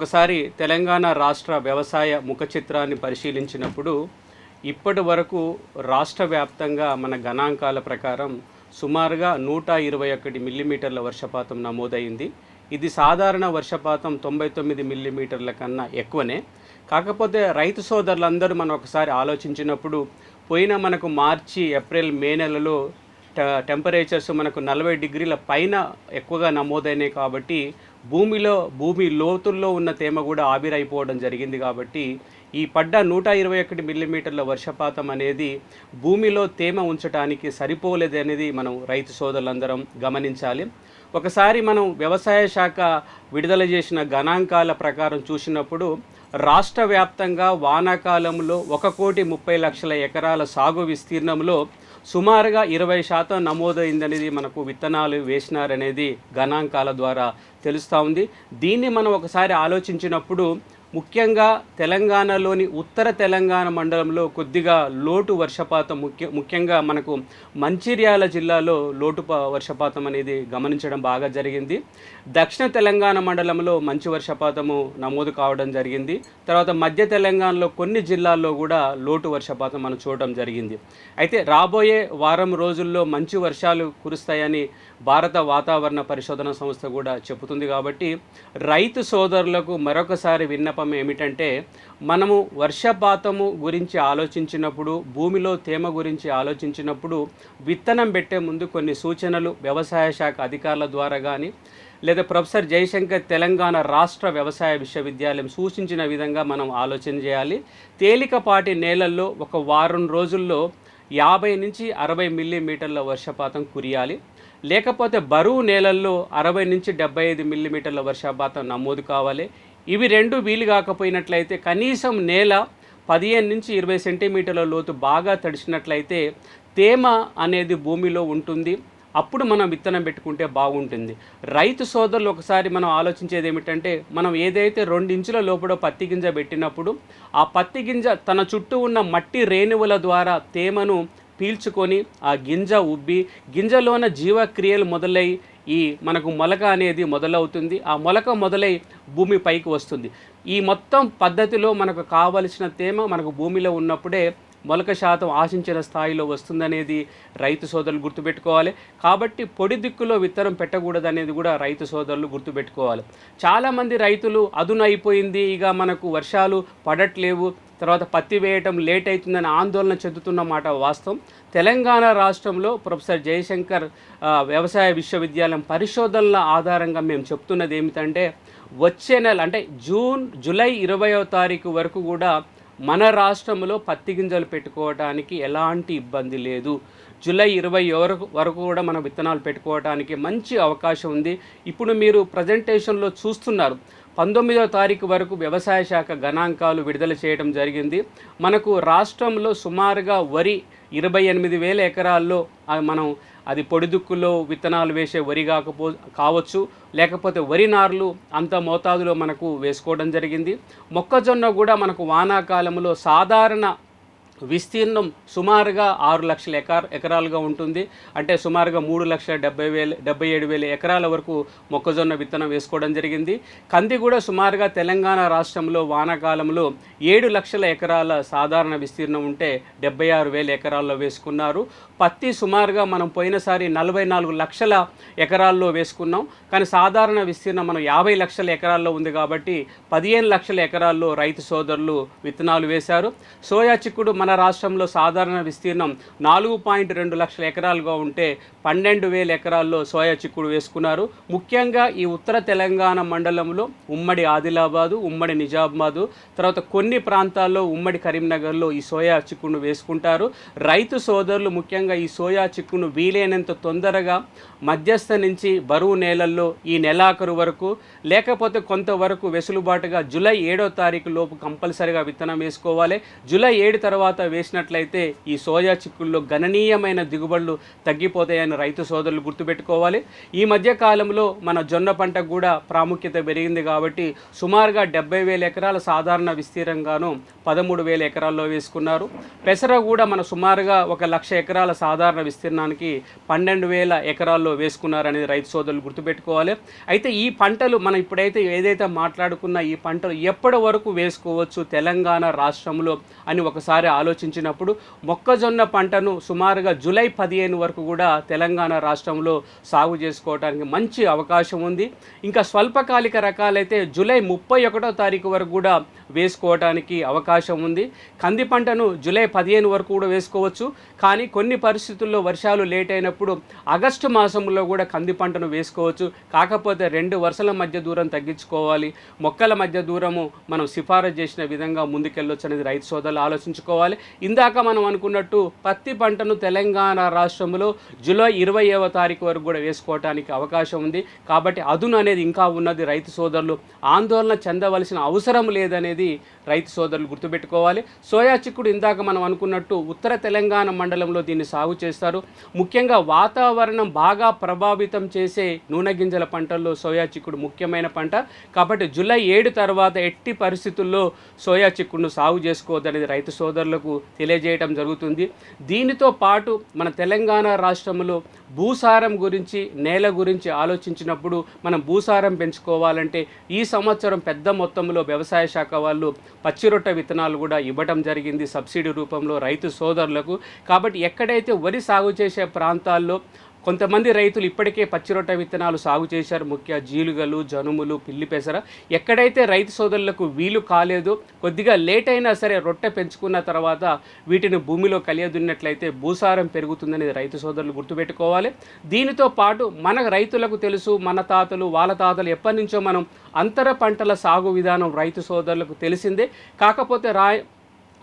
ఒకసారి తెలంగాణ రాష్ట్ర వ్యవసాయ ముఖ చిత్రాన్ని పరిశీలించినప్పుడు ఇప్పటి వరకు రాష్ట్ర వ్యాప్తంగా మన గణాంకాల ప్రకారం సుమారుగా నూట ఇరవై ఒకటి మిల్లీమీటర్ల వర్షపాతం నమోదైంది. ఇది సాధారణ వర్షపాతం తొంభై తొమ్మిది మిల్లీమీటర్ల కన్నా ఎక్కువనే. కాకపోతే రైతు సోదరులందరూ మనం ఒకసారి ఆలోచించినప్పుడు పోయిన మనకు మార్చి ఏప్రిల్ మే నెలలో టెంపరేచర్స్ మనకు నలభై డిగ్రీల పైన ఎక్కువగా నమోదైనాయి కాబట్టి భూమిలో భూమి లోతుల్లో ఉన్న తేమ కూడా ఆవిరైపోవడం జరిగింది కాబట్టి ఈ పడ్డ నూట ఇరవై ఒకటి మిల్లీమీటర్ల వర్షపాతం అనేది భూమిలో తేమ ఉంచడానికి సరిపోలేదు అనేది మనం రైతు సోదరులందరం గమనించాలి. ఒకసారి మనం వ్యవసాయ శాఖ విడుదల చేసిన గణాంకాల ప్రకారం చూసినప్పుడు రాష్ట్ర వ్యాప్తంగా వానాకాలంలో ఒక కోటి ముప్పై లక్షల ఎకరాల సాగు విస్తీర్ణంలో సుమారుగా ఇరవై శాతం నమోదైందనేది మనకు విత్తనాలు వేసినారనేది గణాంకాల ద్వారా తెలుస్తూ ఉంది. దీన్ని మనం ఒకసారి ఆలోచించినప్పుడు ముఖ్యంగా తెలంగాణలోని ఉత్తర తెలంగాణ మండలంలో కొద్దిగా లోటు వర్షపాతం ముఖ్య ముఖ్యంగా మనకు మంచిర్యాల జిల్లాలో లోటు వర్షపాతం అనేది గమనించడం బాగా జరిగింది. దక్షిణ తెలంగాణ మండలంలో మంచి వర్షపాతము నమోదు కావడం జరిగింది. తర్వాత మధ్య తెలంగాణలో కొన్ని జిల్లాల్లో కూడా లోటు వర్షపాతం మనం చూడడం జరిగింది. అయితే రాబోయే వారం రోజుల్లో మంచి వర్షాలు కురుస్తాయని భారత వాతావరణ పరిశోధన సంస్థ కూడా చెబుతుంది కాబట్టి రైతు సోదరులకు మరొకసారి విన్నపం ఏమిటంటే మనము వర్షపాతము గురించి ఆలోచించినప్పుడు భూమిలో తేమ గురించి ఆలోచించినప్పుడు విత్తనం పెట్టే ముందు కొన్ని సూచనలు వ్యవసాయ శాఖ అధికారుల ద్వారా కానీ లేదా ప్రొఫెసర్ జయశంకర్ తెలంగాణ రాష్ట్ర వ్యవసాయ విశ్వవిద్యాలయం సూచించిన విధంగా మనం ఆలోచన చేయాలి. తేలికపాటి నేలల్లో ఒక వారం రోజుల్లో యాభై నుంచి అరవై మిల్లీమీటర్ల వర్షపాతం కురియాలి. లేకపోతే బరువు నేలల్లో అరవై నుంచి డెబ్బై ఐదు మిల్లీమీటర్ల వర్షపాతం నమోదు కావాలి. ఇవి రెండు వీలు కాకపోయినట్లయితే కనీసం నేల పదిహేను నుంచి ఇరవై సెంటీమీటర్ల లోతు బాగా తడిచినట్లయితే తేమ అనేది భూమిలో ఉంటుంది. అప్పుడు మనం విత్తనం పెట్టుకుంటే బాగుంటుంది. రైతు సోదరులు ఒకసారి మనం ఆలోచించేది ఏమిటంటే మనం ఏదైతే రెండు ఇంచుల లోపల పత్తి గింజ పెట్టినప్పుడు ఆ పత్తి గింజ తన చుట్టూ ఉన్న మట్టి రేణువుల ద్వారా తేమను పీల్చుకొని ఆ గింజ ఉబ్బి గింజలోన జీవక్రియలు మొదలై ఈ మనకు మొలక అనేది మొదలవుతుంది. ఆ మొలక మొదలై భూమి పైకి వస్తుంది. ఈ మొత్తం పద్ధతిలో మనకు కావలసిన తేమ మనకు భూమిలో ఉన్నప్పుడే మొలక శాతం ఆశించిన స్థాయిలో వస్తుందనేది రైతు సోదరులు గుర్తుపెట్టుకోవాలి. కాబట్టి పొడి దిక్కులో విత్తనం పెట్టకూడదనేది కూడా రైతు సోదరులు గుర్తుపెట్టుకోవాలి. చాలామంది రైతులు అదునైపోయింది. ఇక మనకు వర్షాలు పడట్లేవు. తర్వాత పత్తి వేయటం లేట్ అవుతుందని ఆందోళన చెందుతున్న మాట వాస్తవం. తెలంగాణ రాష్ట్రంలో ప్రొఫెసర్ జయశంకర్ వ్యవసాయ విశ్వవిద్యాలయం పరిశోధనల ఆధారంగా మేము చెప్తున్నది ఏమిటంటే వచ్చే నెల అంటే జూన్ జూలై ఇరవయో తారీఖు వరకు కూడా మన రాష్ట్రంలో పత్తి గింజలు పెట్టుకోవడానికి ఎలాంటి ఇబ్బంది లేదు. జూలై ఇరవై వరకు వరకు కూడా మనం విత్తనాలు పెట్టుకోవడానికి మంచి అవకాశం ఉంది. ఇప్పుడు మీరు ప్రజెంటేషన్లో చూస్తున్నారు. పంతొమ్మిదవ తారీఖు వరకు వ్యవసాయ శాఖ గణాంకాలు విడుదల చేయడం జరిగింది. మనకు రాష్ట్రంలో సుమారుగా వరి ఇరవై ఎనిమిది వేల ఎకరాల్లో మనం అది పొడిదుక్కుల్లో విత్తనాలు వేసే వరి కాకపో కావచ్చు. లేకపోతే వరి నార్లు అంత మోతాదులో మనకు వేసుకోవడం జరిగింది. మొక్కజొన్న కూడా మనకు వానాకాలంలో సాధారణ విస్తీర్ణం సుమారుగా ఆరు లక్షల ఎకర ఎకరాలుగా ఉంటుంది. అంటే సుమారుగా మూడు లక్షల డెబ్బై వేల డెబ్బై ఏడు వేల ఎకరాల వరకు మొక్కజొన్న విత్తనం వేసుకోవడం జరిగింది. కంది కూడా సుమారుగా తెలంగాణ రాష్ట్రంలో వానాకాలంలో ఏడు లక్షల ఎకరాల సాధారణ విస్తీర్ణం ఉంటే డెబ్బై ఆరు వేల ఎకరాల్లో వేసుకున్నారు. పత్తి సుమారుగా మనం పోయినసారి నలభై నాలుగు లక్షల ఎకరాల్లో వేసుకున్నాం. కానీ సాధారణ విస్తీర్ణం మనం యాభై లక్షల ఎకరాల్లో ఉంది కాబట్టి పదిహేను లక్షల ఎకరాల్లో రైతు సోదరులు విత్తనాలు వేశారు. సోయా చిక్కుడు మన రాష్ట్రంలో సాధారణ విస్తీర్ణం నాలుగు పాయింట్ రెండు లక్షల ఎకరాలుగా ఉంటే పన్నెండు వేల ఎకరాల్లో సోయా చిక్కుడు వేసుకున్నారు. ముఖ్యంగా ఈ ఉత్తర తెలంగాణ మండలంలో ఉమ్మడి ఆదిలాబాదు ఉమ్మడి నిజామాబాదు తర్వాత కొన్ని ప్రాంతాల్లో ఉమ్మడి కరీంనగర్లో ఈ సోయా చిక్కుడును వేసుకుంటారు. రైతు సోదరులు ముఖ్యంగా ఈ సోయా చిక్కును వీలైనంత తొందరగా మధ్యస్థ నుంచి బరువు నేలల్లో ఈ నెలాఖరు వరకు లేకపోతే కొంతవరకు వెసులుబాటుగా జూలై ఏడో తారీఖు లోపు కంపల్సరిగా విత్తనం వేసుకోవాలి. జూలై ఏడు తర్వాత వేసినట్లయితే ఈ సోయా చిక్కుల్లో గణనీయమైన దిగుబడులు తగ్గిపోతాయని రైతు సోదరులు గుర్తుపెట్టుకోవాలి. ఈ మధ్య కాలంలో మన జొన్న పంటకు కూడా ప్రాముఖ్యత పెరిగింది కాబట్టి సుమారుగా డెబ్బై వేల ఎకరాల సాధారణ విస్తీర్ణంగాను పదమూడు వేల ఎకరాల్లో వేసుకున్నారు. పెసర కూడా మన సుమారుగా ఒక లక్ష ఎకరాల సాధారణ విస్తీర్ణానికి పన్నెండు వేల ఎకరాల్లో వేసుకున్నారనేది రైతు సోదరులు గుర్తుపెట్టుకోవాలి. అయితే ఈ పంటలు మనం ఇప్పుడైతే ఏదైతే మాట్లాడుకున్న ఈ పంటలు ఎప్పటి వరకు వేసుకోవచ్చు తెలంగాణ రాష్ట్రంలో అని ఒకసారి ఆలోచించినప్పుడు మొక్కజొన్న పంటను సుమారుగా జూలై పదిహేను వరకు కూడా తెలంగాణ రాష్ట్రంలో సాగు చేసుకోవడానికి మంచి అవకాశం ఉంది. ఇంకా స్వల్పకాలిక రకాలైతే జూలై ముప్పై ఒకటో తారీఖు వరకు కూడా వేసుకోవడానికి అవకాశం ఉంది. కంది పంటను జూలై పదిహేను వరకు కూడా వేసుకోవచ్చు. కానీ కొన్ని పరిస్థితుల్లో వర్షాలు లేట్ అయినప్పుడు ఆగస్టు మాసంలో కూడా కంది పంటను వేసుకోవచ్చు. కాకపోతే రెండు వరుసల మధ్య దూరం తగ్గించుకోవాలి. మొక్కల మధ్య దూరము మనం సిఫారసు చేసిన విధంగా ముందుకెళ్ళొచ్చు అనేది రైతు సోదరులు ఆలోచించుకోవాలి. ఇందాక మనం అనుకున్నట్టు పత్తి పంటను తెలంగాణ రాష్ట్రంలో జూలై ఇరవైవ తారీఖు వరకు కూడా వేసుకోవడానికి అవకాశం ఉంది. కాబట్టి అదును అనేది ఇంకా ఉన్నది రైతు సోదరులు. ఆందోళన చెందవలసిన అవసరం లేదనేది రైతు సోదరులు గుర్తుపెట్టుకోవాలి. సోయా చిక్కుడు ఇందాక మనం అనుకున్నట్టు ఉత్తర తెలంగాణ మండలంలో దీన్ని సాగు చేస్తారు. ముఖ్యంగా వాతావరణం బాగా ప్రభావితం చేసే నూనె గింజల పంటల్లో సోయా చిక్కుడు ముఖ్యమైన పంట. కాబట్టి జూలై ఏడు తర్వాత ఎట్టి పరిస్థితుల్లో సోయా చిక్కుడును సాగు చేసుకోవద్దనేది రైతు సోదరులకు తెలియజేయడం జరుగుతుంది. దీనితో పాటు మన తెలంగాణ రాష్ట్రంలో భూసారం గురించి నేల గురించి ఆలోచించినప్పుడు మనం భూసారం పెంచుకోవాలంటే ఈ సంవత్సరం పెద్ద మొత్తంలో వ్యవసాయ శాఖ వాళ్ళు పచ్చిరొట్ట విత్తనాలు కూడా ఇవ్వడం జరిగింది. సబ్సిడీ రూపంలో రైతు సోదరులకు. కాబట్టి ఎక్కడైతే వరి సాగు చేసే ప్రాంతాల్లో కొంతమంది రైతులు ఇప్పటికే పచ్చిరొట్ట విత్తనాలు సాగు చేశారు. ముఖ్య జీలుగలు జనుములు పిల్లి పెసర. ఎక్కడైతే రైతు సోదరులకు వీలు కాలేదు కొద్దిగా లేట్ అయినా సరే రొట్టె పెంచుకున్న తర్వాత వీటిని భూమిలో కలియదున్నట్లయితే భూసారం పెరుగుతుందని రైతు సోదరులు గుర్తుపెట్టుకోవాలి. దీనితో పాటు మన రైతులకు తెలుసు మన తాతలు వాళ్ళ తాతలు ఎప్పటి నుంచో మనం అంతర పంటల సాగు విధానం రైతు సోదరులకు తెలిసిందే. కాకపోతే రా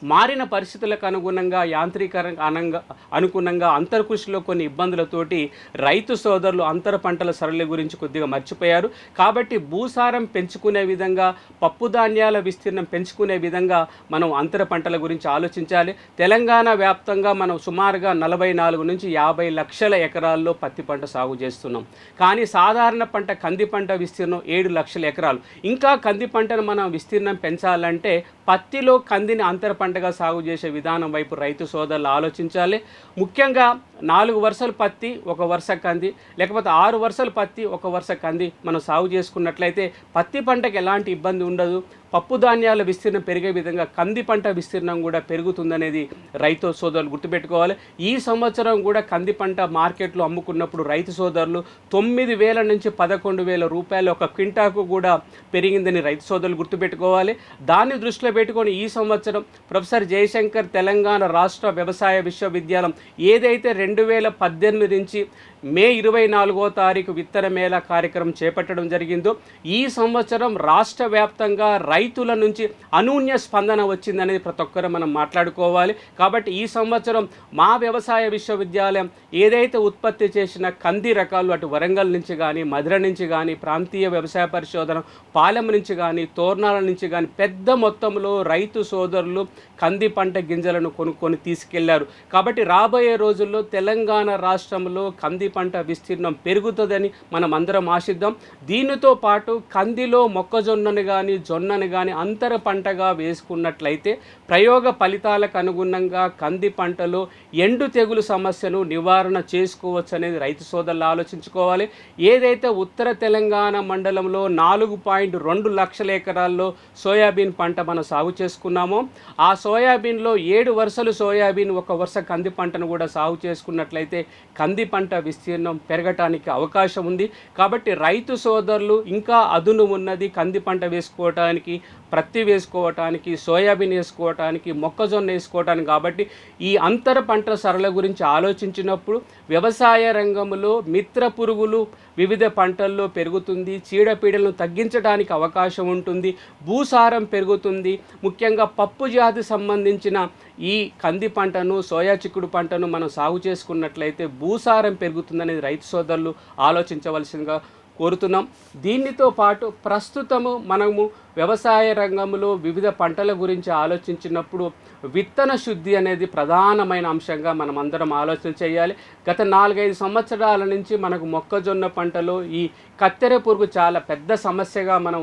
మారిన పరిస్థితులకు అనుగుణంగా యాంత్రీకరణ అనంగా అనుగుణంగా అంతర్కృషిలో కొన్ని ఇబ్బందులతోటి రైతు సోదరులు అంతర పంటల సరళి గురించి కొద్దిగా మర్చిపోయారు. కాబట్టి భూసారం పెంచుకునే విధంగా పప్పు ధాన్యాల విస్తీర్ణం పెంచుకునే విధంగా మనం అంతర పంటల గురించి ఆలోచించాలి. తెలంగాణ వ్యాప్తంగా మనం సుమారుగా నలభై నాలుగు నుంచి యాభై లక్షల ఎకరాల్లో పత్తి పంట సాగు చేస్తున్నాం. కానీ సాధారణ పంట కంది పంట విస్తీర్ణం ఏడు లక్షల ఎకరాలు. ఇంకా కంది పంటను మనం విస్తీర్ణం పెంచాలంటే పత్తిలో కందిని అంతర పంట పంటగా సాగు చేసే విధానం వైపు రైతు సోదరులు ఆలోచించాలి. ముఖ్యంగా నాలుగు వరుసలు పత్తి ఒక వరుస కంది లేకపోతే ఆరు వరుసలు పత్తి ఒక వరుస కంది మనం సాగు చేసుకున్నట్లయితే పత్తి పంటకు ఎలాంటి ఇబ్బంది ఉండదు. పప్పు ధాన్యాల విస్తీర్ణం పెరిగే విధంగా కంది పంట విస్తీర్ణం కూడా పెరుగుతుందనేది రైతు సోదరులు గుర్తుపెట్టుకోవాలి. ఈ సంవత్సరం కూడా కంది పంట మార్కెట్లో అమ్ముకున్నప్పుడు రైతు సోదరులు తొమ్మిది వేల నుంచి పదకొండు వేల రూపాయలు ఒక క్వింటాకు కూడా పెరిగిందని రైతు సోదరులు గుర్తుపెట్టుకోవాలి. దాన్ని దృష్టిలో పెట్టుకొని ఈ సంవత్సరం ప్రొఫెసర్ జయశంకర్ తెలంగాణ రాష్ట్ర వ్యవసాయ విశ్వవిద్యాలయం ఏదైతే రెండు వేల పద్దెనిమిది నుంచి మే ఇరవై నాలుగో తారీఖు విత్తన మేళ కార్యక్రమం చేపట్టడం జరిగిందో ఈ సంవత్సరం రాష్ట్ర వ్యాప్తంగా రైతుల నుంచి అనూన్య స్పందన వచ్చిందనేది ప్రతి ఒక్కరు మనం మాట్లాడుకోవాలి. కాబట్టి ఈ సంవత్సరం మా వ్యవసాయ విశ్వవిద్యాలయం ఏదైతే ఉత్పత్తి చేసిన కంది రకాలు అటు వరంగల్ నుంచి కానీ మధుర నుంచి కానీ ప్రాంతీయ వ్యవసాయ పరిశోధన పాలెం నుంచి కానీ తోర్నాల నుంచి కానీ పెద్ద మొత్తంలో రైతు సోదరులు కంది పంట గింజలను కొనుక్కొని తీసుకెళ్ళారు. కాబట్టి రాబోయే రోజుల్లో తెలంగాణ రాష్ట్రంలో కంది పంట విస్తీర్ణం పెరుగుతుందని మనం అందరం ఆశిద్దాం. దీనితో పాటు కందిలో మొక్కజొన్నను కానీ జొన్నను కానీ అంతర పంటగా వేసుకున్నట్లయితే ప్రయోగ ఫలితాలకు అనుగుణంగా కంది పంటలో ఎండు తెగులు సమస్యను నివారణ చేసుకోవచ్చు అనేది రైతు సోదరులు ఆలోచించుకోవాలి. ఏదైతే ఉత్తర తెలంగాణ మండలంలో నాలుగు పాయింట్ రెండు లక్షల ఎకరాల్లో సోయాబీన్ పంట మనం సాగు చేసుకున్నామో ఆ సోయాబీన్లో ఏడు వరుసలు సోయాబీన్ ఒక వరుస కంది పంటను కూడా సాగు చేసుకున్నట్లయితే కంది పంట విస్తీర్ణం పెరగటానికి అవకాశం ఉంది. కాబట్టి రైతు సోదరులు ఇంకా అదును ఉన్నది కంది పంట వేసుకోవటానికి ప్రత్తి వేసుకోవటానికి సోయాబీన్ వేసుకోవటానికి మొక్కజొన్న వేసుకోవటానికి కాబట్టి ఈ అంతర పంట సరళ గురించి ఆలోచించినప్పుడు వ్యవసాయ రంగంలో మిత్ర పురుగులు వివిధ పంటల్లో పెరుగుతుంది చీడపీడలను తగ్గించడానికి అవకాశం ఉంటుంది భూసారం పెరుగుతుంది. ముఖ్యంగా పప్పు జాతి సంబంధించిన ఈ కంది పంటను సోయా చిక్కుడు పంటను మనం సాగు చేసుకున్నట్లయితే భూసారం పెరుగుతుందనేది రైతు సోదరులు ఆలోచించవలసిందిగా కోరుతున్నాం. దీనితో పాటు ప్రస్తుతము మనము వ్యవసాయ రంగంలో వివిధ పంటల గురించి ఆలోచించినప్పుడు విత్తన శుద్ధి అనేది ప్రధానమైన అంశంగా మనం అందరం ఆలోచన చేయాలి. గత నాలుగైదు సంవత్సరాల నుంచి మనకు మొక్కజొన్న పంటలో ఈ కత్తెర పురుగు చాలా పెద్ద సమస్యగా మనం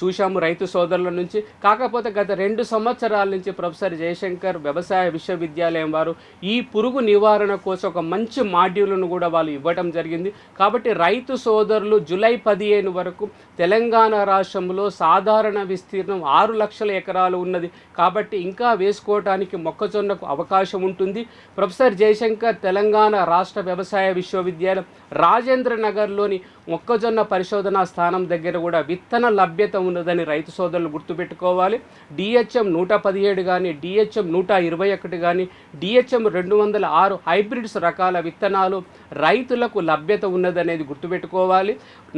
చూశాము రైతు సోదరుల నుంచి. కాకపోతే గత రెండు సంవత్సరాల నుంచి ప్రొఫెసర్ జయశంకర్ వ్యవసాయ విశ్వవిద్యాలయం వారు ఈ పురుగు నివారణ కోసం ఒక మంచి మాడ్యూల్ను కూడా వాళ్ళు ఇవ్వటం జరిగింది. కాబట్టి రైతు సోదరులు జూలై పదిహేను వరకు తెలంగాణ రాష్ట్రంలో సాధారణ విస్తీర్ణం ఆరు లక్షల ఎకరాలు ఉన్నది. కాబట్టి ఇంకా వేసుకోవడానికి మొక్కజొన్నకు అవకాశం ఉంటుంది. ప్రొఫెసర్ జయశంకర్ తెలంగాణ రాష్ట్ర వ్యవసాయ విశ్వవిద్యాలయం రాజేంద్ర నగర్లోని మొక్కజొన్న పరిశోధనా స్థానం దగ్గర కూడా విత్తన లభ్యత ఉన్నదని రైతు సోదరులు గుర్తుపెట్టుకోవాలి. డిహెచ్ఎం నూట పదిహేడు కానీ డిహెచ్ఎం నూట ఇరవై ఒకటి కానీ డిహెచ్ఎం రెండు వందల ఆరు హైబ్రిడ్స్ రకాల విత్తనాలు రైతులకు లభ్యత ఉన్నదనేది గుర్తుపెట్టుకోవాలి.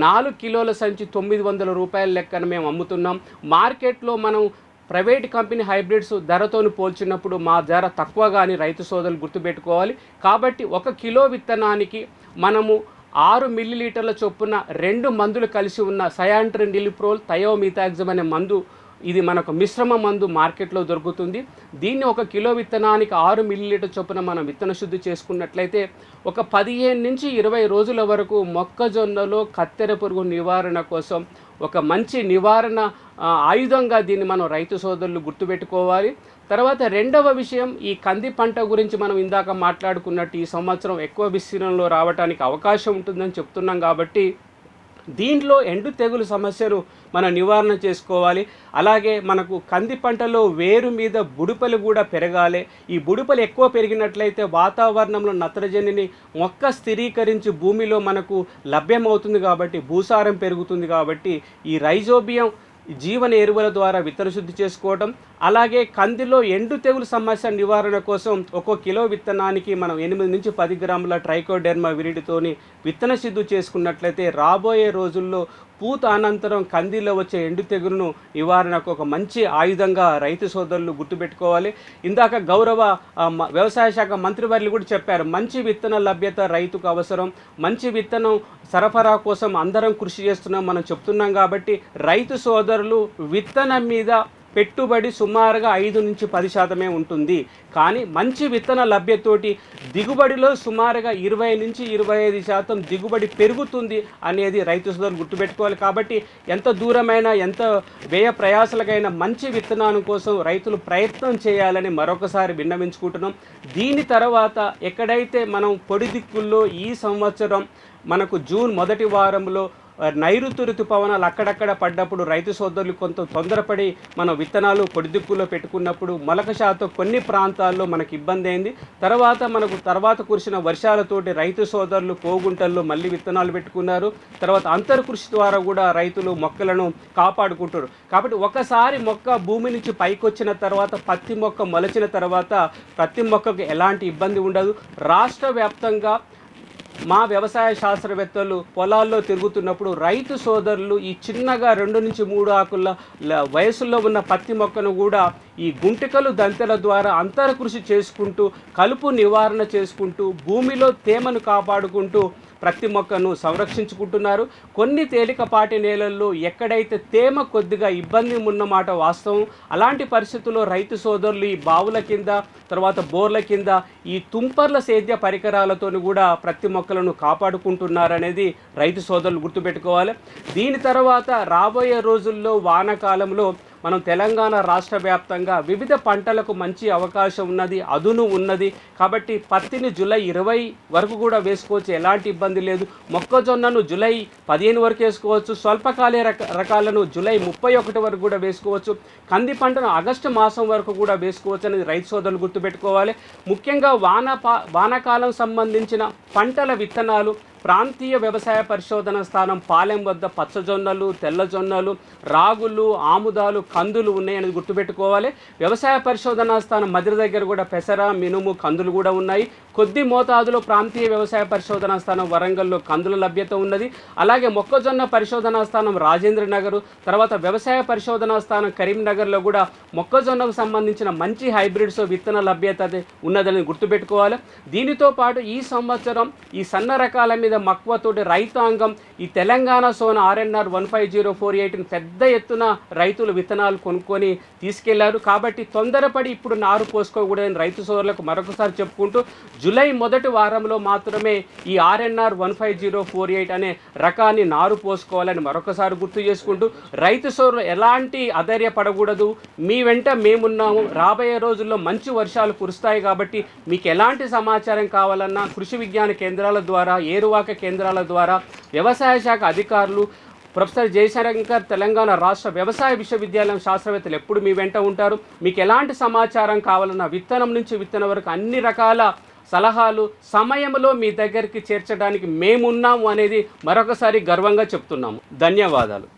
నాలుగు కిలోల సంచి తొమ్మిది వందల రూపాయల లెక్కన మేము అమ్ముతున్నాం. మార్కెట్లో మనం ప్రైవేట్ కంపెనీ హైబ్రిడ్స్ ధరతోను పోల్చినప్పుడు మా ధర తక్కువ కానీ రైతు సోదరులు గుర్తుపెట్టుకోవాలి. కాబట్టి ఒక కిలో విత్తనానికి మనము ఆరు మిల్లీలీటర్ల చొప్పున రెండు మందులు కలిసి ఉన్న సయాంట్రిన్ డిలిప్రోల్ థయోమిథాక్సిమ్ అనే మందు ఇది మనకు మిశ్రమ మందు మార్కెట్లో దొరుకుతుంది. దీన్ని ఒక కిలో విత్తనానికి ఆరు మిల్లీలీటర్ చొప్పున మనం విత్తన శుద్ధి చేసుకున్నట్లయితే ఒక పదిహేను నుంచి ఇరవై రోజుల వరకు మొక్కజొన్నలో కత్తెర పురుగు నివారణ కోసం ఒక మంచి నివారణ ఆయుధంగా దీన్ని మనం రైతు సోదరులు గుర్తుపెట్టుకోవాలి. తర్వాత రెండవ విషయం ఈ కంది పంట గురించి మనం ఇందాక మాట్లాడుకున్నట్టు ఈ సంవత్సరం ఎక్కువ విస్తీర్ణంలో రావడానికి అవకాశం ఉంటుందని చెప్తున్నాం కాబట్టి దీంట్లో ఎండు తెగులు సమస్యను మనం నివారణ చేసుకోవాలి. అలాగే మనకు కంది పంటలో వేరు మీద బుడుపలు కూడా పెరగాలి. ఈ బుడుపలు ఎక్కువ పెరిగినట్లయితే వాతావరణంలో నత్రజనిని మొక్క స్థిరీకరించి భూమిలో మనకు లభ్యమవుతుంది కాబట్టి భూసారం పెరుగుతుంది కాబట్టి ఈ రైజోబియం జీవన ఎరువుల ద్వారా విత్తన శుద్ధి చేసుకోవడం అలాగే కందిలో ఎండు తెగులు సమస్య నివారణ కోసం ఒక్కో కిలో విత్తనానికి మనం ఎనిమిది నుంచి పది గ్రాముల ట్రైకోడెర్మా విరిడితోని విత్తన శుద్ధి చేసుకున్నట్లయితే రాబోయే రోజుల్లో పూత అనంతరం కందిలో వచ్చే ఎండు తెగులును నివారణకు ఒక మంచి ఆయుధంగా రైతు సోదరులు గుర్తుపెట్టుకోవాలి. ఇందాక గౌరవ వ్యవసాయ శాఖ మంత్రివర్యులు కూడా చెప్పారు మంచి విత్తన లభ్యత రైతుకు అవసరం. మంచి విత్తనం సరఫరా కోసం అందరం కృషి చేస్తున్నాం మనం చెప్తున్నాం కాబట్టి రైతు సోదరులు విత్తనం మీద పెట్టుబడి సుమారుగా ఐదు నుంచి పది శాతమే ఉంటుంది. కానీ మంచి విత్తన లభ్యతోటి దిగుబడిలో సుమారుగా ఇరవై నుంచి ఇరవై ఐదు శాతం దిగుబడి పెరుగుతుంది అనేది రైతు సోదరులు గుర్తుపెట్టుకోవాలి. కాబట్టి ఎంత దూరమైనా ఎంత వ్యయ ప్రయాసలకైనా మంచి విత్తనాల కోసం రైతులు ప్రయత్నం చేయాలని మరొకసారి విన్నవించుకుంటున్నాం. దీని తర్వాత ఎక్కడైతే మనం పొడి దిక్కుల్లో ఈ సంవత్సరం మనకు జూన్ మొదటి వారంలో నైరుతి ఋతుపవనాలు అక్కడక్కడ పడ్డప్పుడు రైతు సోదరులు కొంత తొందరపడి మనం విత్తనాలు పొడిదిక్కులో పెట్టుకున్నప్పుడు మొలక శాతం కొన్ని ప్రాంతాల్లో మనకు ఇబ్బంది అయింది. తర్వాత మనకు తర్వాత కురిసిన వర్షాలతోటి రైతు సోదరులు పోగుంటల్లో మళ్ళీ విత్తనాలు పెట్టుకున్నారు. తర్వాత అంతర్ కృషి ద్వారా కూడా రైతులు మొక్కలను కాపాడుకుంటారు కాబట్టి ఒకసారి మొక్క భూమి నుంచి పైకొచ్చిన తర్వాత పత్తి మొక్క మొలచిన తర్వాత ప్రతి మొక్కకు ఎలాంటి ఇబ్బంది ఉండదు. రాష్ట్ర వ్యాప్తంగా మా వ్యవసాయ శాస్త్రవేత్తలు పొలాల్లో తిరుగుతున్నప్పుడు రైతు సోదరులు ఈ చిన్నగా రెండు నుంచి మూడు ఆకుల వయసులో ఉన్న పత్తి మొక్కను కూడా ఈ గుంటికలు దంతెల ద్వారా అంతర కృషి చేసుకుంటూ కలుపు నివారణ చేసుకుంటూ భూమిలో తేమను కాపాడుకుంటూ ప్రతి మొక్కను సంరక్షించుకుంటున్నారు. కొన్ని తేలికపాటి నేలల్లో ఎక్కడైతే తేమ కొద్దిగా ఇబ్బంది ఉన్నమాట వాస్తవం అలాంటి పరిస్థితుల్లో రైతు సోదరులు ఈ బావుల కింద తర్వాత బోర్ల కింద ఈ తుంపర్ల సేద్య పరికరాలతో కూడా ప్రతి మొక్క మొక్కలను కాపాడుకుంటున్నారనేది రైతు సోదరులు గుర్తుపెట్టుకోవాలి. దీని తర్వాత రాబోయే రోజుల్లో వానాకాలంలో మనం తెలంగాణ రాష్ట్ర వ్యాప్తంగా వివిధ పంటలకు మంచి అవకాశం ఉన్నది అదును ఉన్నది. కాబట్టి పత్తిని జూలై ఇరవై వరకు కూడా వేసుకోవచ్చు. ఎలాంటి ఇబ్బంది లేదు. మొక్కజొన్నను జూలై పదిహేను వరకు వేసుకోవచ్చు. స్వల్పకాల రక రకాలను జూలై ముప్పై ఒకటి వరకు కూడా వేసుకోవచ్చు. కంది పంటను ఆగస్టు మాసం వరకు కూడా వేసుకోవచ్చు అనేది రైతు సోదరులు గుర్తుపెట్టుకోవాలి. ముఖ్యంగా వాన పా వానాకాలం సంబంధించిన పంటల విత్తనాలు ప్రాంతీయ వ్యవసాయ పరిశోధన స్థానం పాలెం వద్ద పచ్చజొన్నలు తెల్లజొన్నలు రాగులు ఆముదాలు కందులు ఉన్నాయని గుర్తుపెట్టుకోవాలి. వ్యవసాయ పరిశోధనా స్థానం మధ్య దగ్గర కూడా పెసర మినుము కందులు కూడా ఉన్నాయి. కొద్ది మోతాదులో ప్రాంతీయ వ్యవసాయ పరిశోధనా స్థానం వరంగల్లో కందుల లభ్యత ఉన్నది. అలాగే మొక్కజొన్న పరిశోధనా స్థానం రాజేంద్ర నగర్ తర్వాత వ్యవసాయ పరిశోధనా స్థానం కరీంనగర్లో కూడా మొక్కజొన్నకు సంబంధించిన మంచి హైబ్రిడ్స్ విత్తన లభ్యత ఉన్నదని గుర్తుపెట్టుకోవాలి. దీనితో పాటు ఈ సంవత్సరం ఈ సన్న రకాల మీద మక్కువతోటి రైతాంగం ఈ Telangana Sona RNR one five zero four ఎయిట్ని పెద్ద ఎత్తున రైతులు విత్తనాలు కొనుక్కొని తీసుకెళ్ళారు. కాబట్టి తొందరపడి ఇప్పుడు నారు పోసుకోకూడదని రైతు సోదరులకు మరొకసారి చెప్పుకుంటూ జూలై మొదటి వారంలో మాత్రమే ఈ RNR one five zero four eight అనే రకాన్ని నారు పోసుకోవాలని మరొకసారి గుర్తు చేసుకుంటూ రైతు సోదరులు ఎలాంటి అధైర్యపడకూడదు మీ వెంట మేమున్నాము రాబోయే రోజుల్లో మంచి వర్షాలు కురుస్తాయి కాబట్టి మీకు ఎలాంటి సమాచారం కావాలన్నా కృషి విజ్ఞాన కేంద్రాల ద్వారా ఏరువాక కేంద్రాల ద్వారా వ్యవసాయ శాఖ అధికారులు ప్రొఫెసర్ జయశంకర్ తెలంగాణ రాష్ట్ర వ్యవసాయ విశ్వవిద్యాలయం శాస్త్రవేత్తలు ఎప్పుడు మీ వెంట ఉంటారు? మీకు ఎలాంటి సమాచారం కావాలన్నా విత్తనం నుంచి విత్తనం వరకు అన్ని రకాల సలహాలు సమయంలో మీ దగ్గరికి చేర్చడానికి మేమున్నాము అనేది మరొకసారి గర్వంగా చెప్తున్నాము. ధన్యవాదాలు.